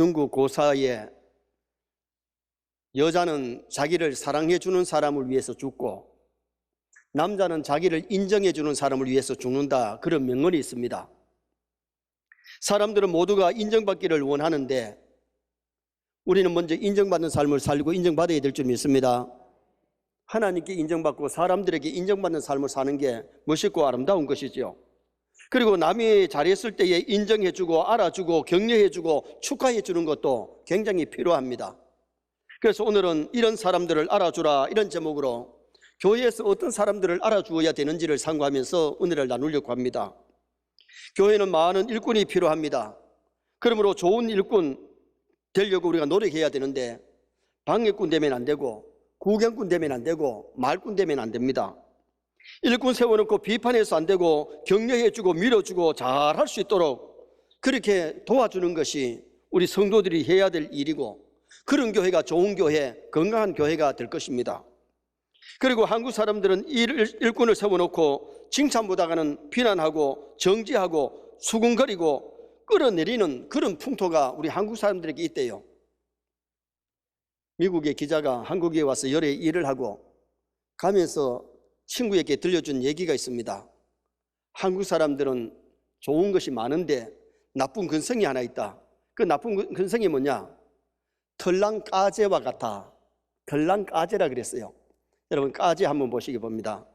중국 고사에 여자는 자기를 사랑해 주는 사람을 위해서 죽고 남자는 자기를 인정해 주는 사람을 위해서 죽는다. 그런 명언이 있습니다. 사람들은 모두가 인정받기를 원하는데 우리는 먼저 인정받는 삶을 살고 인정받아야 될 줄 믿습니다. 하나님께 인정받고 사람들에게 인정받는 삶을 사는 게 멋있고 아름다운 것이지요. 그리고 남이 잘했을 때에 인정해주고 알아주고 격려해주고 축하해주는 것도 굉장히 필요합니다. 그래서 오늘은 이런 사람들을 알아주라 이런 제목으로 교회에서 어떤 사람들을 알아주어야 되는지를 상고하면서 은혜를 나누려고 합니다. 교회는 많은 일꾼이 필요합니다. 그러므로 좋은 일꾼 되려고 우리가 노력해야 되는데 방해꾼 되면 안 되고 구경꾼 되면 안 되고 말꾼 되면 안 됩니다. 일꾼 세워놓고 비판해서 안 되고 격려해주고 밀어주고 잘 할 수 있도록 그렇게 도와주는 것이 우리 성도들이 해야 될 일이고 그런 교회가 좋은 교회, 건강한 교회가 될 것입니다. 그리고 한국 사람들은 일- 일꾼을 세워놓고 칭찬보다가는 비난하고 정지하고 수군거리고 끌어내리는 그런 풍토가 우리 한국 사람들에게 있대요. 미국의 기자가 한국에 와서 열애 일을 하고 가면서 친구에게 들려준 얘기가 있습니다. 한국 사람들은 좋은 것이 많은데 나쁜 근성이 하나 있다. 그 나쁜 근- 근성이 뭐냐? 털랑 까제와 같아. 털랑 까제라 그랬어요. 여러분 까제 한번 보시기 봅니다.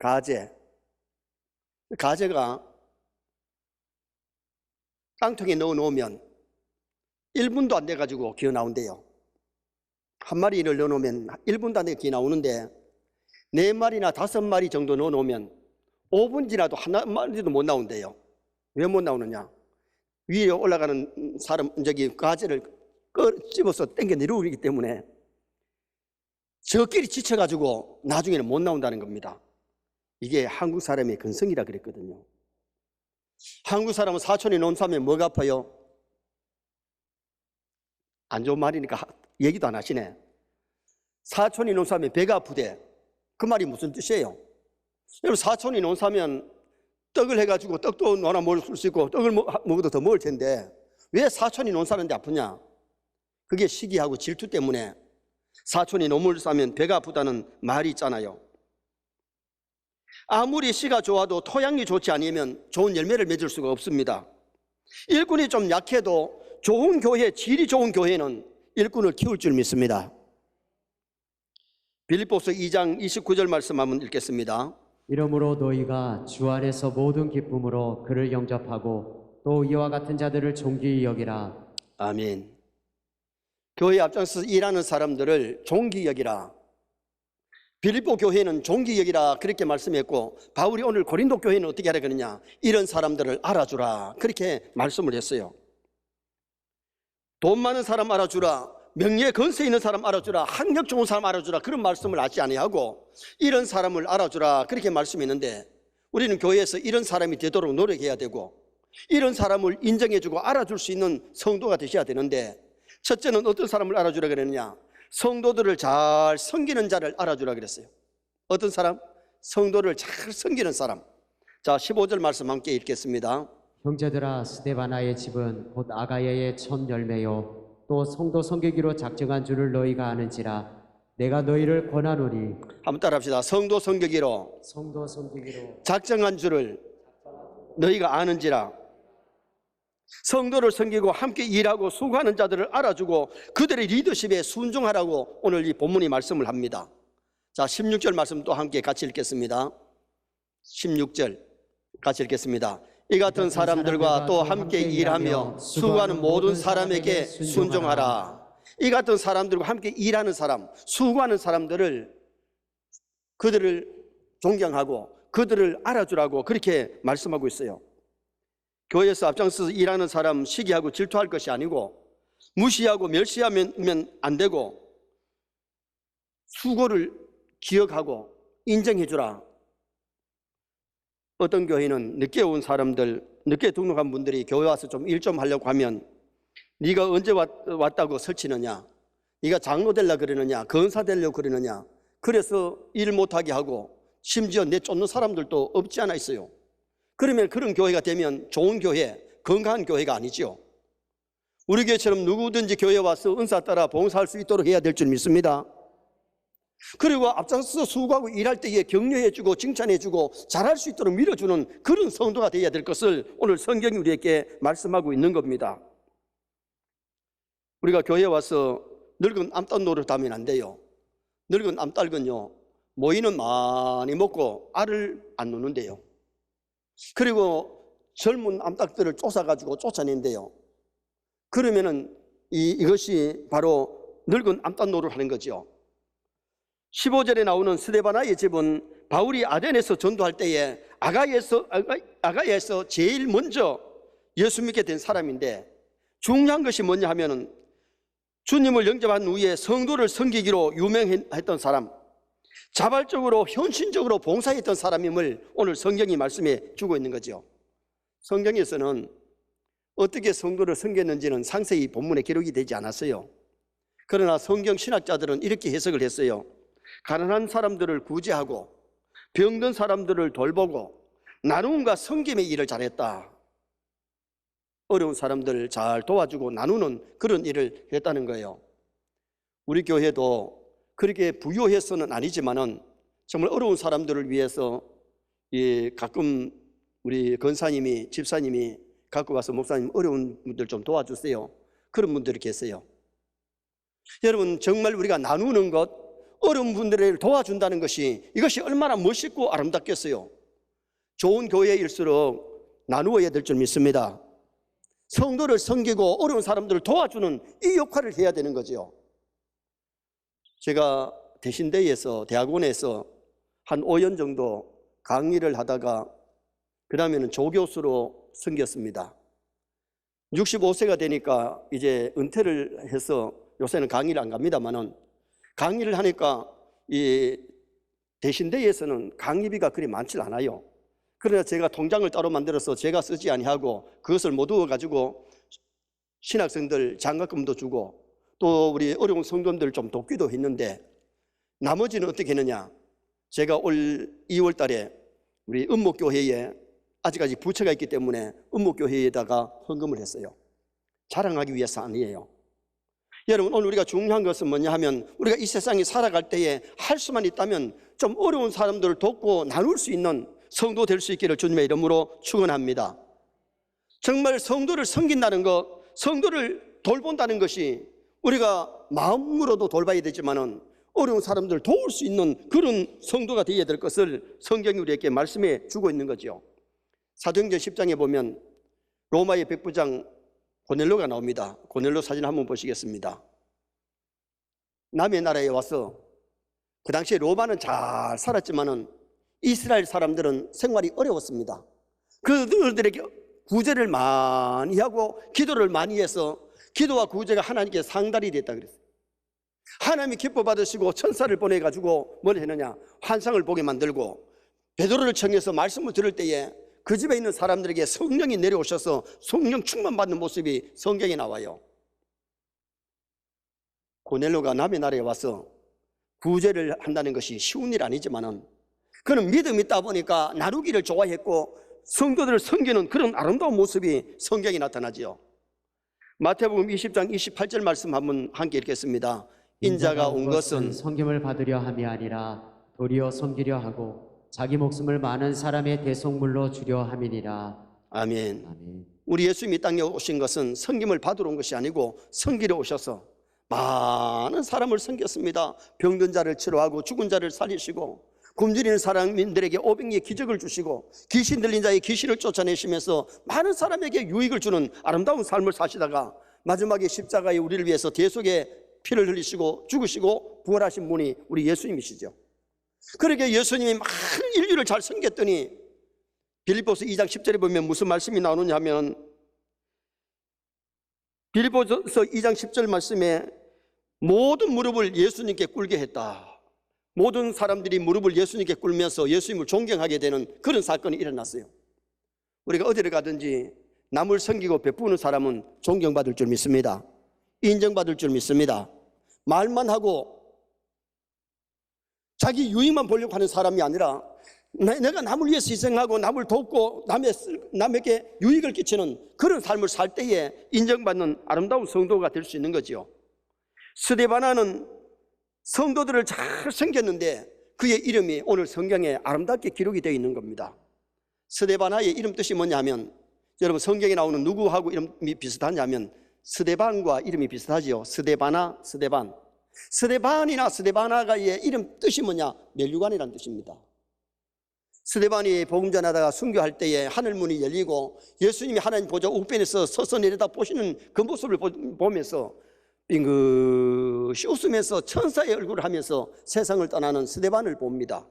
가제. 가제가 깡통에 넣어 놓으면 1분도 안 돼 가지고 기어 나온대요. 한 마리를 넣어 놓으면 1분도 안 돼 기어 나오는데 네 마리나 다섯 마리 정도 넣어 놓으면 5분 지나도 한 마리도 못 나온대요. 왜 못 나오느냐? 위에 올라가는 사람 저기 가지를 꺼 집어서 당겨 내려오기 때문에 저끼리 지쳐가지고 나중에는 못 나온다는 겁니다. 이게 한국 사람의 근성이라 그랬거든요. 한국 사람은 사촌이 논사면 뭐가 아파요? 안 좋은 말이니까 하- 얘기도 안 하시네. 사촌이 논사면 배가 아프대. 그 말이 무슨 뜻이에요? 여러분 사촌이 논사면 떡을 해가지고 떡도 넣어 먹을 수 있고 떡을 먹- 먹어도 더 먹을 텐데 왜 사촌이 논사는데 아프냐? 그게 시기하고 질투 때문에 사촌이 논물 싸면 배가 아프다는 말이 있잖아요. 아무리 씨가 좋아도 토양이 좋지 않으면 좋은 열매를 맺을 수가 없습니다. 일꾼이 좀 약해도 좋은 교회, 질이 좋은 교회는 일꾼을 키울 줄 믿습니다. 빌립보서 2장 29절 말씀 한번 읽겠습니다. 이러므로 너희가 주 안에서 모든 기쁨으로 그를 영접하고 또 이와 같은 자들을 존귀히 여기라. 아멘. 교회 앞장서 일하는 사람들을 종기 여기라. 빌립보 교회는 종기 여기라 그렇게 말씀했고 바울이 오늘 고린도 교회는 어떻게 하라 그러냐? 이런 사람들을 알아주라 그렇게 말씀을 했어요. 돈 많은 사람 알아주라. 명예 건세 있는 사람 알아주라. 학력 좋은 사람 알아주라. 그런 말씀을 하지 아니하고 이런 사람을 알아주라 그렇게 말씀했는데 우리는 교회에서 이런 사람이 되도록 노력해야 되고 이런 사람을 인정해주고 알아줄 수 있는 성도가 되셔야 되는데 첫째는 어떤 사람을 알아주라 그랬느냐? 성도들을 잘 섬기는 자를 알아주라 그랬어요. 어떤 사람? 성도를 잘 섬기는 사람. 자, 15절 말씀 함께 읽겠습니다. 형제들아 스데바나의 집은 곧 아가야의 첫 열매요 또 성도 성계기로 작정한 줄을 너희가 아는지라 내가 너희를 권하노니 한번 따라합시다. 성도 성격이로 성도 성계기로 작정한 줄을 너희가 아는지라 성도를 섬기고 함께 일하고 수고하는 자들을 알아주고 그들의 리더십에 순종하라고 오늘 이 본문이 말씀을 합니다. 자, 16절 말씀 또 함께 같이 읽겠습니다. 16절 같이 읽겠습니다. 이 같은 사람들과 또 함께 일하며 수고하는 모든 사람에게 순종하라. 이 같은 사람들과 함께 일하는 사람, 수고하는 사람들을 그들을 존경하고 그들을 알아주라고 그렇게 말씀하고 있어요. 교회에서 앞장서서 일하는 사람 시기하고 질투할 것이 아니고 무시하고 멸시하면 안 되고 수고를 기억하고 인정해 주라. 어떤 교회는 늦게 온 사람들, 늦게 등록한 분들이 교회 와서 좀 일좀 하려고 하면 네가 언제 왔, 왔다고 설치느냐? 네가 장로 되려 그러느냐? 건사 되려고 그러느냐? 그래서 일 못하게 하고 심지어 내 쫓는 사람들도 없지 않아 있어요. 그러면 그런 교회가 되면 좋은 교회, 건강한 교회가 아니지요. 우리 교회처럼 누구든지 교회 와서 은사 따라 봉사할 수 있도록 해야 될 줄 믿습니다. 그리고 앞장서 수고하고 일할 때에 격려해주고 칭찬해주고 잘할 수 있도록 밀어주는 그런 성도가 되어야 될 것을 오늘 성경이 우리에게 말씀하고 있는 겁니다. 우리가 교회 와서 늙은 암탉 노릇 하면 안 돼요. 늙은 암탉은요, 모이는 많이 먹고 알을 안 놓는데요. 그리고 젊은 암탉들을 쫓아가지고 쫓아낸대요. 그러면은 이, 이것이 바로 늙은 암탉 노릇 하는 거죠. 15절에 나오는 스데바나의 집은 바울이 아덴에서 전도할 때에 아가에서 아가, 아가에서 제일 먼저 예수 믿게 된 사람인데 중요한 것이 뭐냐 하면은 주님을 영접한 후에 성도를 섬기기로 유명했던 사람, 자발적으로 현신적으로 봉사했던 사람임을 오늘 성경이 말씀해 주고 있는 거죠. 성경에서는 어떻게 성도를 섬겼는지는 상세히 본문에 기록이 되지 않았어요. 그러나 성경 신학자들은 이렇게 해석을 했어요. 가난한 사람들을 구제하고 병든 사람들을 돌보고 나눔과 섬김의 일을 잘했다. 어려운 사람들을 잘 도와주고 나누는 그런 일을 했다는 거예요. 우리 교회도 그렇게 부유해서는 아니지만은 정말 어려운 사람들을 위해서 이 가끔 우리 건사님이 집사님이 갖고 와서 목사님 어려운 분들 좀 도와주세요. 그런 분들이 계세요. 여러분 정말 우리가 나누는 것 어려운 분들을 도와준다는 것이 이것이 얼마나 멋있고 아름답겠어요. 좋은 교회일수록 나누어야 될 줄 믿습니다. 성도를 섬기고 어려운 사람들을 도와주는 이 역할을 해야 되는 거죠. 제가 대신대에서 대학원에서 한 5년 정도 강의를 하다가 그 다음에는 조교수로 섬겼습니다. 65세가 되니까 이제 은퇴를 해서 요새는 강의를 안 갑니다만은 강의를 하니까 이 대신대에서는 강의비가 그리 많지 않아요. 그러나 제가 통장을 따로 만들어서 제가 쓰지 아니하고 그것을 모두 가지고 신학생들 장학금도 주고 또 우리 어려운 성도들 좀 돕기도 했는데 나머지는 어떻게 했느냐? 제가 올 2월 달에 우리 은목교회에 아직까지 부처가 있기 때문에 은목교회에다가 헌금을 했어요. 자랑하기 위해서 아니에요. 여러분 오늘 우리가 중요한 것은 뭐냐 하면 우리가 이 세상에 살아갈 때에 할 수만 있다면 좀 어려운 사람들을 돕고 나눌 수 있는 성도 될 수 있기를 주님의 이름으로 축원합니다. 정말 성도를 섬긴다는 것, 성도를 돌본다는 것이 우리가 마음으로도 돌봐야 되지만은 어려운 사람들을 도울 수 있는 그런 성도가 되어야 될 것을 성경이 우리에게 말씀해 주고 있는 거죠. 사도행전 10장에 보면 로마의 백부장 고넬로가 나옵니다. 고넬로 사진 한번 보시겠습니다. 남의 나라에 와서 그 당시에 로마는 잘 살았지만은 이스라엘 사람들은 생활이 어려웠습니다. 그들에게 구제를 많이 하고 기도를 많이 해서 기도와 구제가 하나님께 상달이 됐다 그랬어요. 하나님이 기뻐 받으시고 천사를 보내 가지고 뭘 했느냐? 환상을 보게 만들고 베드로를 청해서 말씀을 들을 때에 그 집에 있는 사람들에게 성령이 내려오셔서 성령 충만 받는 모습이 성경에 나와요. 고넬로가 남의 나라에 와서 구제를 한다는 것이 쉬운 일 아니지만은 그는 믿음 있다 보니까 나누기를 좋아했고 성도들을 섬기는 그런 아름다운 모습이 성경에 나타나지요. 마태복음 20장 28절 말씀 한번 함께 읽겠습니다. 인자가 온 것은 섬김을 받으려 함이 아니라 도리어 섬기려 하고 자기 목숨을 많은 사람의 대속물로 주려 함이니라. 아멘. 아멘. 우리 예수님이 이 땅에 오신 것은 섬김을 받으러 온 것이 아니고 섬기러 오셔서 많은 사람을 섬겼습니다. 병든 자를 치료하고 죽은 자를 살리시고 굶주리는 사람들에게 오병이의 기적을 주시고 귀신 들린 자의 귀신을 쫓아내시면서 많은 사람에게 유익을 주는 아름다운 삶을 사시다가 마지막에 십자가에 우리를 위해서 대속의 피를 흘리시고 죽으시고 부활하신 분이 우리 예수님이시죠. 그러게 예수님이 많은 인류를 잘 섬겼더니 빌립보서 2장 10절에 보면 무슨 말씀이 나오느냐 하면 빌립보서 2장 10절 말씀에 모든 무릎을 예수님께 꿇게 했다. 모든 사람들이 무릎을 예수님께 꿇면서 예수님을 존경하게 되는 그런 사건이 일어났어요. 우리가 어디를 가든지 남을 섬기고 베푸는 사람은 존경받을 줄 믿습니다. 인정받을 줄 믿습니다. 말만 하고 자기 유익만 보려고 하는 사람이 아니라 나- 내가 남을 위해서 희생하고 남을 돕고 남의, 쓸- 남에게 유익을 끼치는 그런 삶을 살 때에 인정받는 아름다운 성도가 될 수 있는 거지요. 스데바나는 성도들을 잘 섬겼는데 그의 이름이 오늘 성경에 아름답게 기록이 되어 있는 겁니다. 스데바나의 이름 뜻이 뭐냐면 여러분 성경에 나오는 누구하고 이름이 비슷하냐면 스데반과 이름이 비슷하지요. 스데바나, 스데반. 스데반이나 스데바나가의 이름 뜻이 뭐냐? 멸류관이라는 뜻입니다. 스데반이 복음 전하다가 순교할 때에 하늘 문이 열리고 예수님이 하나님 보좌 우편에서 서서 내려다 보시는 그 모습을 보- 보면서 빙긋이 웃으면서 천사의 얼굴을 하면서 세상을 떠나는 스데반을 봅니다.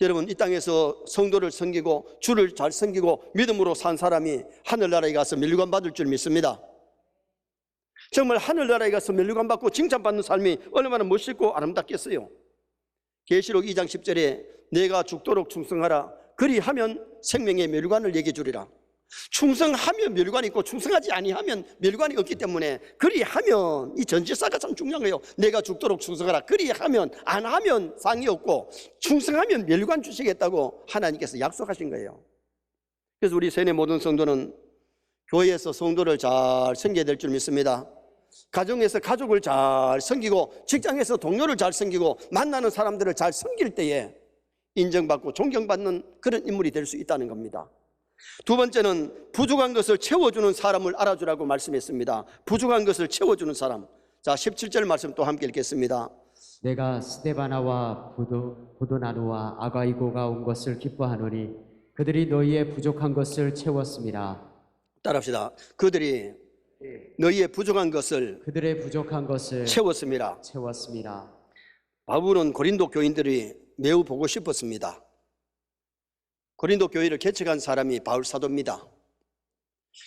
여러분 이 땅에서 성도를 섬기고 주를 잘 섬기고 믿음으로 산 사람이 하늘나라에 가서 멸류관 받을 줄 믿습니다. 정말 하늘나라에 가서 멸류관 받고 칭찬받는 삶이 얼마나 멋있고 아름답겠어요. 계시록 2장 10절에 내가 죽도록 충성하라 그리하면 생명의 멸류관을 얘기해 주리라. 충성하면 멸관이 있고 충성하지 아니하면 멸관이 없기 때문에 그리하면 이 전제사가 참 중요한 거예요. 내가 죽도록 충성하라. 그리하면 안 하면 상이 없고 충성하면 멸관 주시겠다고 하나님께서 약속하신 거예요. 그래서 우리 세뇌 모든 성도는 교회에서 성도를 잘 섬겨야 될 줄 믿습니다. 가정에서 가족을 잘 섬기고 직장에서 동료를 잘 섬기고 만나는 사람들을 잘 섬길 때에 인정받고 존경받는 그런 인물이 될 수 있다는 겁니다. 두 번째는 부족한 것을 채워주는 사람을 알아주라고 말씀했습니다. 부족한 것을 채워주는 사람. 자, 17절 말씀 또 함께 읽겠습니다. 내가 스데바나와 부도, 부도나누와 아가이고가 온 것을 기뻐하노니 그들이 너희의 부족한 것을 채웠습니다. 따라합시다. 그들이 너희의 부족한 것을 그들의 부족한 것을 채웠습니다. 채웠습니다. 바울은 고린도 교인들이 매우 보고 싶었습니다. 고린도 교회를 개척한 사람이 바울 사도입니다.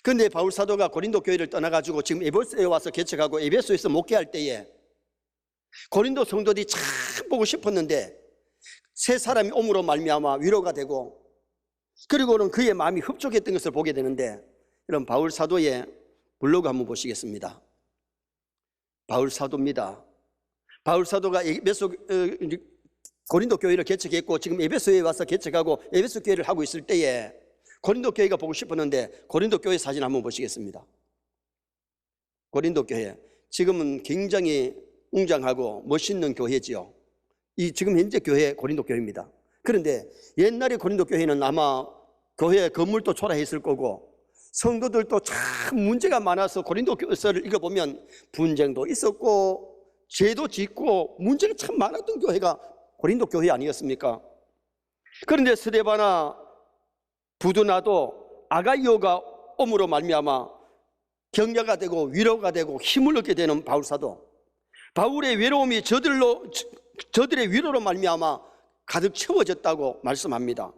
그런데 바울 사도가 고린도 교회를 떠나가지고 지금 에베소에 와서 개척하고 에베소에서 목회할 때에 고린도 성도들이 참 보고 싶었는데 세 사람이 옴으로 말미암아 위로가 되고 그리고는 그의 마음이 흡족했던 것을 보게 되는데 여러분 바울 사도의 블로그 한번 보시겠습니다. 바울 사도입니다. 바울 사도가 에베소 어, 고린도 교회를 개척했고 지금 에베소에 와서 개척하고 에베소 교회를 하고 있을 때에 고린도 교회가 보고 싶었는데 고린도 교회 사진 한번 보시겠습니다. 고린도 교회 지금은 굉장히 웅장하고 멋있는 교회지요. 이 지금 현재 교회 고린도 교회입니다. 그런데 옛날에 고린도 교회는 아마 교회 건물도 초라했을 거고 성도들도 참 문제가 많아서 고린도 교서를 읽어보면 분쟁도 있었고 죄도 짓고 문제가 참 많았던 교회가 고린도 교회 아니었습니까? 그런데 스데바나 부두나도 아가이오가 옴으로 말미암아 격려가 되고 위로가 되고 힘을 얻게 되는 바울 사도 바울의 외로움이 저들로 저- 저들의 위로로 말미암아 가득 채워졌다고 말씀합니다.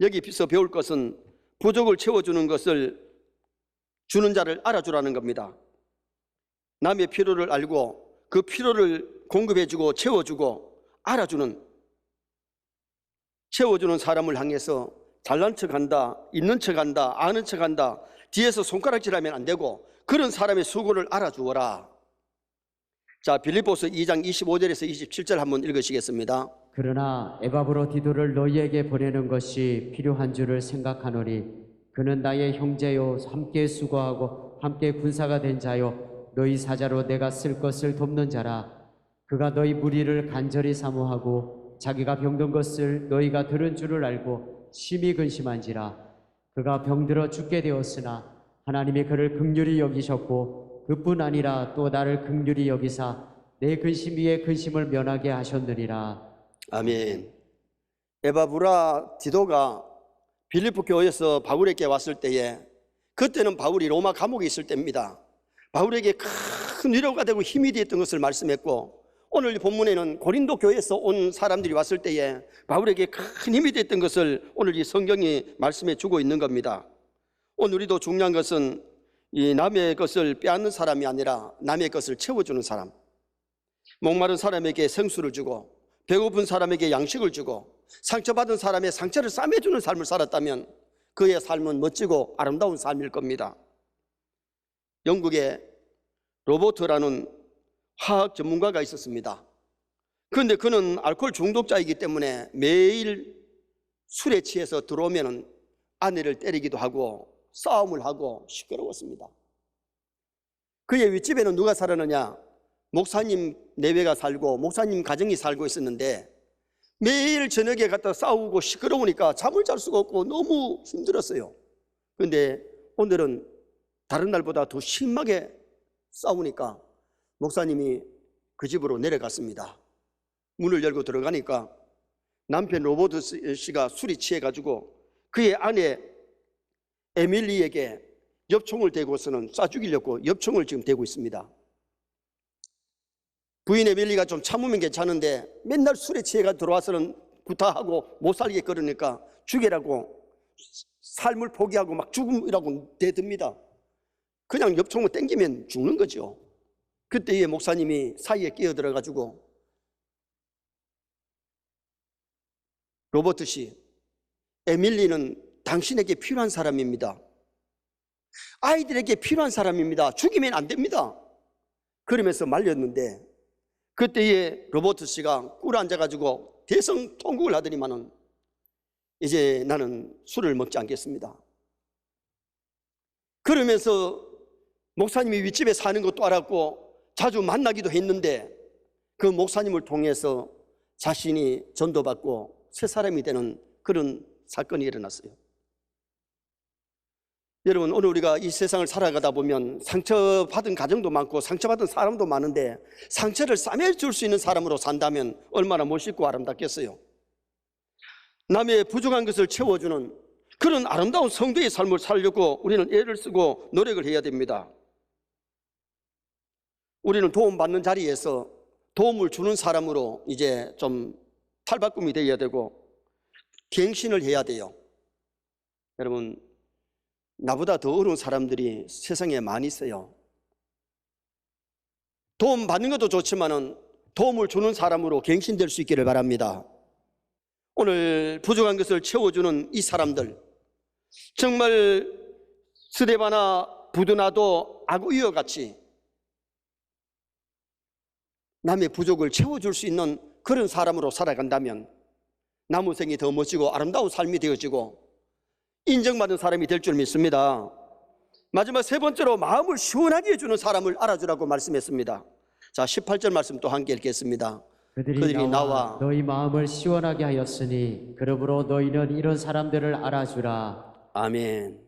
여기서 배울 것은 부족을 채워주는 것을 주는 자를 알아주라는 겁니다. 남의 필요를 알고 그 필요를 공급해주고 채워주고 알아주는 채워주는 사람을 향해서 잘난 척한다, 있는 척한다, 아는 척한다, 뒤에서 손가락질하면 안 되고 그런 사람의 수고를 알아주어라. 자, 빌립보서 2장 25절에서 27절 한번 읽으시겠습니다. 그러나 에바브로 디도를 너희에게 보내는 것이 필요한 줄을 생각하노니 그는 나의 형제요 함께 수고하고 함께 군사가 된 자요 너희 사자로 내가 쓸 것을 돕는 자라. 그가 너희 무리를 간절히 사모하고 자기가 병든 것을 너희가 들은 줄을 알고 심히 근심한지라. 그가 병들어 죽게 되었으나 하나님이 그를 극률히 여기셨고 그뿐 아니라 또 나를 극률히 여기사 내 근심 위에 근심을 면하게 하셨느니라 아멘. 에바브라 디도가 빌리프 교회에서 바울에게 왔을 때에 그때는 바울이 로마 감옥에 있을 때입니다. 바울에게 큰 위로가 되고 힘이 되었던 것을 말씀했고 오늘 이 본문에는 고린도 교회에서 온 사람들이 왔을 때에 바울에게 큰 힘이 됐던 것을 오늘 이 성경이 말씀해 주고 있는 겁니다. 오늘 우리도 중요한 것은 이 남의 것을 빼앗는 사람이 아니라 남의 것을 채워주는 사람. 목마른 사람에게 생수를 주고 배고픈 사람에게 양식을 주고 상처받은 사람의 상처를 싸매주는 삶을 살았다면 그의 삶은 멋지고 아름다운 삶일 겁니다. 영국에 로버트라는 화학 전문가가 있었습니다. 그런데 그는 알코올 중독자이기 때문에 매일 술에 취해서 들어오면은 아내를 때리기도 하고 싸움을 하고 시끄러웠습니다. 그의 윗집에는 누가 살았느냐? 목사님 내외가 살고 목사님 가정이 살고 있었는데 매일 저녁에 갔다 싸우고 시끄러우니까 잠을 잘 수가 없고 너무 힘들었어요. 근데 오늘은 다른 날보다 더 심하게 싸우니까 목사님이 그 집으로 내려갔습니다. 문을 열고 들어가니까 남편 로버트 씨가 술이 취해가지고 그의 아내 에밀리에게 엽총을 대고서는 쏴 죽이려고 엽총을 지금 대고 있습니다. 부인 에밀리가 좀 참으면 괜찮은데 맨날 술에 취해가 들어와서는 구타하고 못 살게 그러니까 죽이라고 삶을 포기하고 막 죽음이라고 대듭니다. 그냥 엽총을 땡기면 죽는 거죠. 그때에 목사님이 사이에 끼어들어가지고 로버트 씨, 에밀리는 당신에게 필요한 사람입니다. 아이들에게 필요한 사람입니다. 죽이면 안 됩니다. 그러면서 말렸는데 그때에 로버트 씨가 꿀 앉아가지고 대성 통곡을 하더니만은 이제 나는 술을 먹지 않겠습니다. 그러면서 목사님이 윗집에 사는 것도 알았고 자주 만나기도 했는데 그 목사님을 통해서 자신이 전도받고 새 사람이 되는 그런 사건이 일어났어요. 여러분 오늘 우리가 이 세상을 살아가다 보면 상처받은 가정도 많고 상처받은 사람도 많은데 상처를 싸매줄 수 있는 사람으로 산다면 얼마나 멋있고 아름답겠어요. 남의 부족한 것을 채워주는 그런 아름다운 성도의 삶을 살려고 우리는 애를 쓰고 노력을 해야 됩니다. 우리는 도움받는 자리에서 도움을 주는 사람으로 이제 좀 탈바꿈이 되어야 되고 갱신을 해야 돼요. 여러분 나보다 더 어려운 사람들이 세상에 많이 있어요. 도움 받는 것도 좋지만은 도움을 주는 사람으로 갱신될 수 있기를 바랍니다. 오늘 부족한 것을 채워주는 이 사람들 정말 스데바나 부드나도 아구이어 같이 남의 부족을 채워줄 수 있는 그런 사람으로 살아간다면 남은 생이 더 멋지고 아름다운 삶이 되어지고 인정받은 사람이 될 줄 믿습니다. 마지막 세 번째로 마음을 시원하게 해주는 사람을 알아주라고 말씀했습니다. 자, 18절 말씀 또 함께 읽겠습니다. 그들이, 그들이 나와, 나와 너희 마음을 시원하게 하였으니 그러므로 너희는 이런 사람들을 알아주라. 아멘.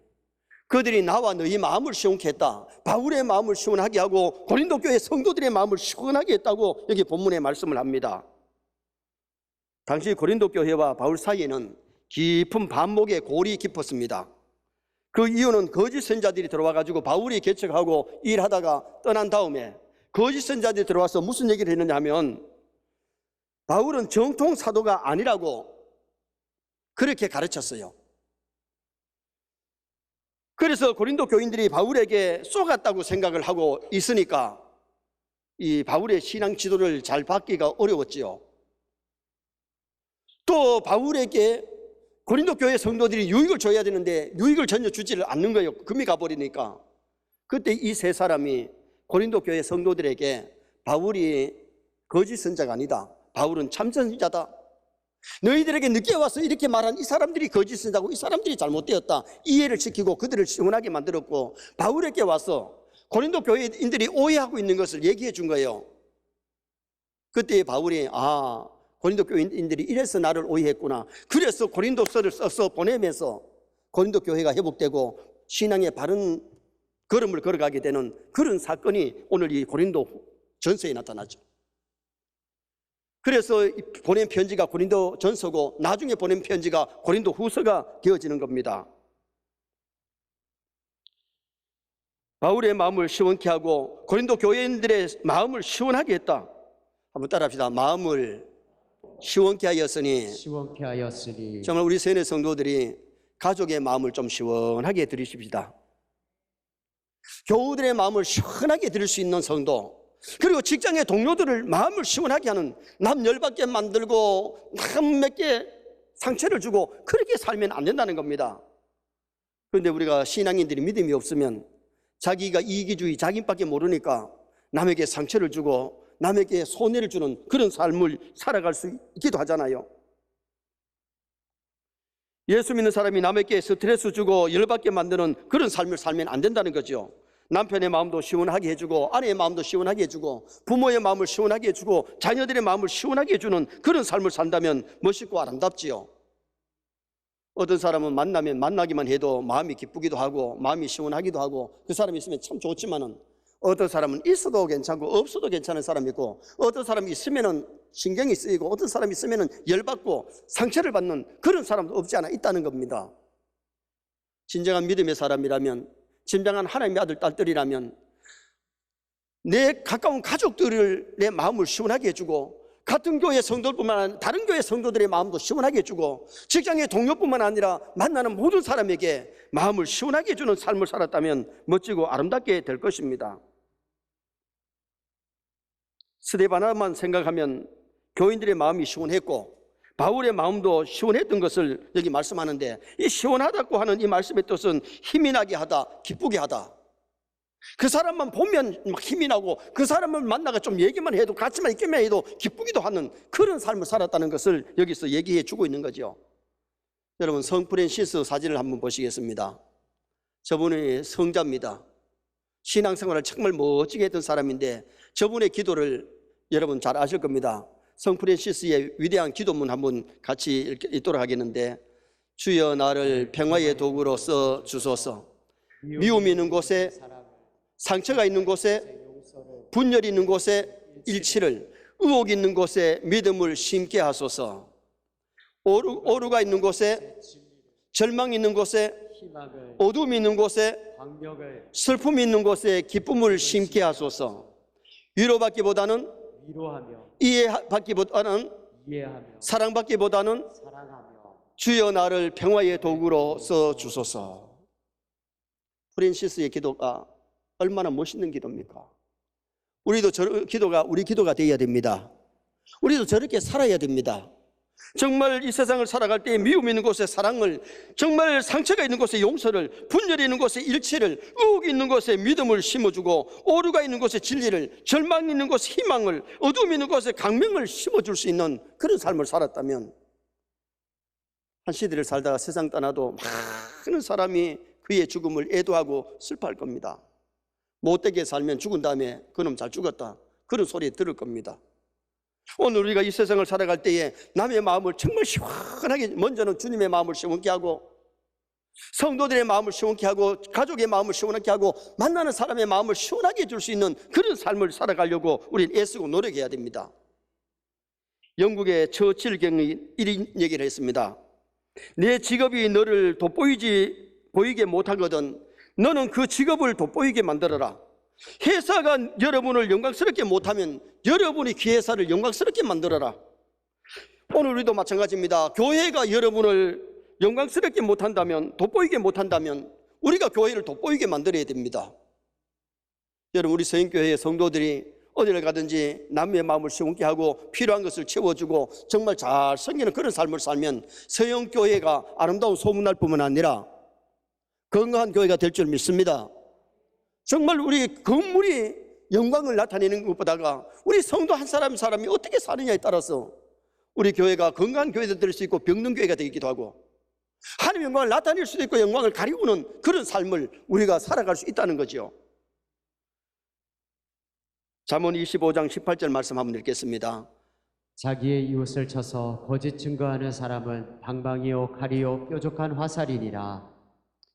그들이 나와 너희 마음을 시원케 했다. 바울의 마음을 시원하게 하고 고린도 교회 성도들의 마음을 시원하게 했다고 여기 본문에 말씀을 합니다. 당시 고린도 교회와 바울 사이에는 깊은 반목의 골이 깊었습니다. 그 이유는 거짓 선자들이 들어와 가지고 바울이 개척하고 일하다가 떠난 다음에 거짓 선자들이 들어와서 무슨 얘기를 했느냐 하면 바울은 정통 사도가 아니라고 그렇게 가르쳤어요. 그래서 고린도 교인들이 바울에게 쏘갔다고 생각을 하고 있으니까 이 바울의 신앙 지도를 잘 받기가 어려웠지요. 또 바울에게 고린도 교회 성도들이 유익을 줘야 되는데 유익을 전혀 주지를 않는 거예요. 금이 가버리니까. 그때 이 세 사람이 고린도 교회 성도들에게 바울이 거짓 선자가 아니다. 바울은 참 선자다. 너희들에게 늦게 와서 이렇게 말한 이 사람들이 거짓 선자고 이 사람들이 잘못되었다. 이해를 시키고 그들을 시원하게 만들었고 바울에게 와서 고린도 교회인들이 오해하고 있는 것을 얘기해 준 거예요. 그때 바울이 아 고린도 교인들이 이래서 나를 오해했구나. 그래서 고린도서를 써서 보내면서 고린도 교회가 회복되고 신앙의 바른 걸음을 걸어가게 되는 그런 사건이 오늘 이 고린도 전서에 나타나죠. 그래서 이 보낸 편지가 고린도 전서고 나중에 보낸 편지가 고린도 후서가 되어지는 겁니다. 바울의 마음을 시원케 하고 고린도 교회인들의 마음을 시원하게 했다. 한번 따라합시다. 마음을 시원케 하였으니 시원케 하였으니 정말 우리 세뇌 성도들이 가족의 마음을 좀 시원하게 드리십시다. 교우들의 마음을 시원하게 드릴 수 있는 성도 그리고 직장의 동료들을 마음을 시원하게 하는 남 열받게 만들고 남 몇개 상처를 주고 그렇게 살면 안 된다는 겁니다. 그런데 우리가 신앙인들이 믿음이 없으면 자기가 이기주의 자기밖에 모르니까 남에게 상처를 주고 남에게 손해를 주는 그런 삶을 살아갈 수 있기도 하잖아요. 예수 믿는 사람이 남에게 스트레스 주고 열받게 만드는 그런 삶을 살면 안 된다는 거죠. 남편의 마음도 시원하게 해주고 아내의 마음도 시원하게 해주고 부모의 마음을 시원하게 해주고 자녀들의 마음을 시원하게 해주는 그런 삶을 산다면 멋있고 아름답지요. 어떤 사람은 만나면 만나기만 해도 마음이 기쁘기도 하고 마음이 시원하기도 하고 그 사람이 있으면 참 좋지만은 어떤 사람은 있어도 괜찮고 없어도 괜찮은 사람이 있고 어떤 사람이 있으면은 신경이 쓰이고 어떤 사람이 있으면은 열받고 상처를 받는 그런 사람도 없지 않아 있다는 겁니다. 진정한 믿음의 사람이라면 진정한 하나님의 아들 딸들이라면 내 가까운 가족들을 내 마음을 시원하게 해주고 같은 교회 성도뿐만 아니라 다른 교회 성도들의 마음도 시원하게 해주고 직장의 동료뿐만 아니라 만나는 모든 사람에게 마음을 시원하게 해주는 삶을 살았다면 멋지고 아름답게 될 것입니다. 스데바나만 생각하면 교인들의 마음이 시원했고 바울의 마음도 시원했던 것을 여기 말씀하는데 이 시원하다고 하는 이 말씀의 뜻은 힘이 나게 하다, 기쁘게 하다. 그 사람만 보면 막 힘이 나고 그 사람을 만나가 좀 얘기만 해도 같이만 있기만 해도 기쁘기도 하는 그런 삶을 살았다는 것을 여기서 얘기해 주고 있는 거죠. 여러분 성 프랜시스 사진을 한번 보시겠습니다. 저분이 성자입니다. 신앙생활을 정말 멋지게 했던 사람인데 저분의 기도를 여러분 잘 아실 겁니다. 성 프랜시스의 위대한 기도문 한번 같이 읽- 읽도록 하겠는데 주여 나를 평화의 도구로 써 주소서. 미움이 있는 곳에 상처가 있는 곳에 분열이 있는 곳에 일치를 의혹이 있는 곳에 믿음을 심게 하소서. 오류, 오류가 있는 곳에 절망이 있는 곳에 어둠이 있는 곳에 슬픔이 있는 곳에 기쁨을 심게 하소서 위로받기보다는 위로하며 이해받기보다는 이해하며 사랑받기보다는 사랑하며 주여 나를 평화의 도구로 써 주소서 프랜시스의 기도가 얼마나 멋있는 기도입니까? 우리도 저 기도가 우리 기도가 되어야 됩니다. 우리도 저렇게 살아야 됩니다. 정말 이 세상을 살아갈 때 미움 있는 곳에 사랑을, 정말 상처가 있는 곳에 용서를, 분열이 있는 곳에 일치를, 의혹이 있는 곳에 믿음을 심어주고, 오류가 있는 곳에 진리를, 절망이 있는 곳에 희망을, 어둠이 있는 곳에 강명을 심어줄 수 있는 그런 삶을 살았다면, 한 시대를 살다가 세상 떠나도 많은 사람이 그의 죽음을 애도하고 슬퍼할 겁니다. 못되게 살면 죽은 다음에 그놈 잘 죽었다. 그런 소리 들을 겁니다. 오늘 우리가 이 세상을 살아갈 때에 남의 마음을 정말 시원하게 먼저는 주님의 마음을 시원케 하고 성도들의 마음을 시원케 하고 가족의 마음을 시원하게 하고 만나는 사람의 마음을 시원하게 해줄 수 있는 그런 삶을 살아가려고 우리는 애쓰고 노력해야 됩니다. 영국의 처칠 경이 이런 얘기를 했습니다. 내 직업이 너를 돋보이지 보이게 못하거든 너는 그 직업을 돋보이게 만들어라. 회사가 여러분을 영광스럽게 못하면 여러분이 그 회사를 영광스럽게 만들어라. 오늘 우리도 마찬가지입니다. 교회가 여러분을 영광스럽게 못한다면, 돋보이게 못한다면 우리가 교회를 돋보이게 만들어야 됩니다. 여러분 우리 서인교회의 성도들이 어디를 가든지 남의 마음을 시원케 하고 필요한 것을 채워주고 정말 잘 섬기는 그런 삶을 살면 서영교회가 아름다운 소문날 뿐만 아니라 건강한 교회가 될 줄 믿습니다. 정말 우리 건물이 영광을 나타내는 것보다가 우리 성도 한 사람 한 사람이 어떻게 사느냐에 따라서 우리 교회가 건강한 교회가 될 수 있고 병든 교회가 되기도 하고 하나님의 영광을 나타낼 수도 있고 영광을 가리우는 그런 삶을 우리가 살아갈 수 있다는 거죠. 잠언 25장 18절 말씀 한번 읽겠습니다. 자기의 이웃을 쳐서 거짓 증거하는 사람은 방방이요 칼이요 뾰족한 화살이니라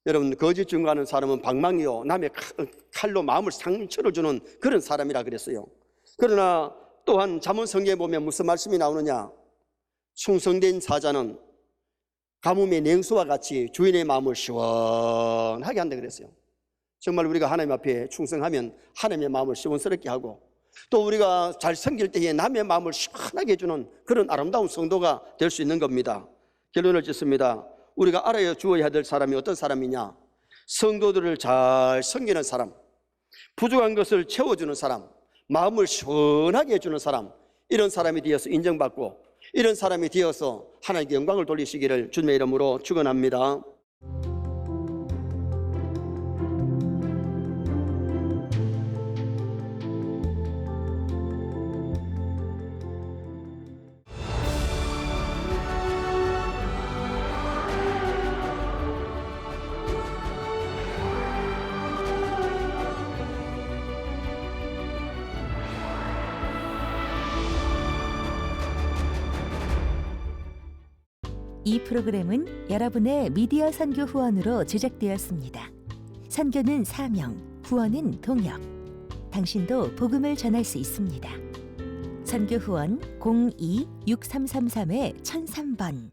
여러분 거짓 증거하는 사람은 방망이요 남의 칼- 칼로 마음을 상처를 주는 그런 사람이라 그랬어요. 그러나 또한 잠언 성경에 보면 무슨 말씀이 나오느냐? 충성된 사자는 가뭄의 냉수와 같이 주인의 마음을 시원하게 한다 그랬어요. 정말 우리가 하나님 앞에 충성하면 하나님의 마음을 시원스럽게 하고 또 우리가 잘 섬길 때에 남의 마음을 시원하게 해주는 그런 아름다운 성도가 될 수 있는 겁니다. 결론을 짓습니다. 우리가 알아야 주어야 될 사람이 어떤 사람이냐? 성도들을 잘 섬기는 사람, 부족한 것을 채워주는 사람, 마음을 시원하게 해주는 사람, 이런 사람이 되어서 인정받고 이런 사람이 되어서 하나님께 영광을 돌리시기를 주님의 이름으로 축원합니다. 이 프로그램은 여러분의 미디어 선교 후원으로 제작되었습니다. 선교는 사명, 후원은 동역. 당신도 복음을 전할 수 있습니다. 선교 후원 02-6333-1003번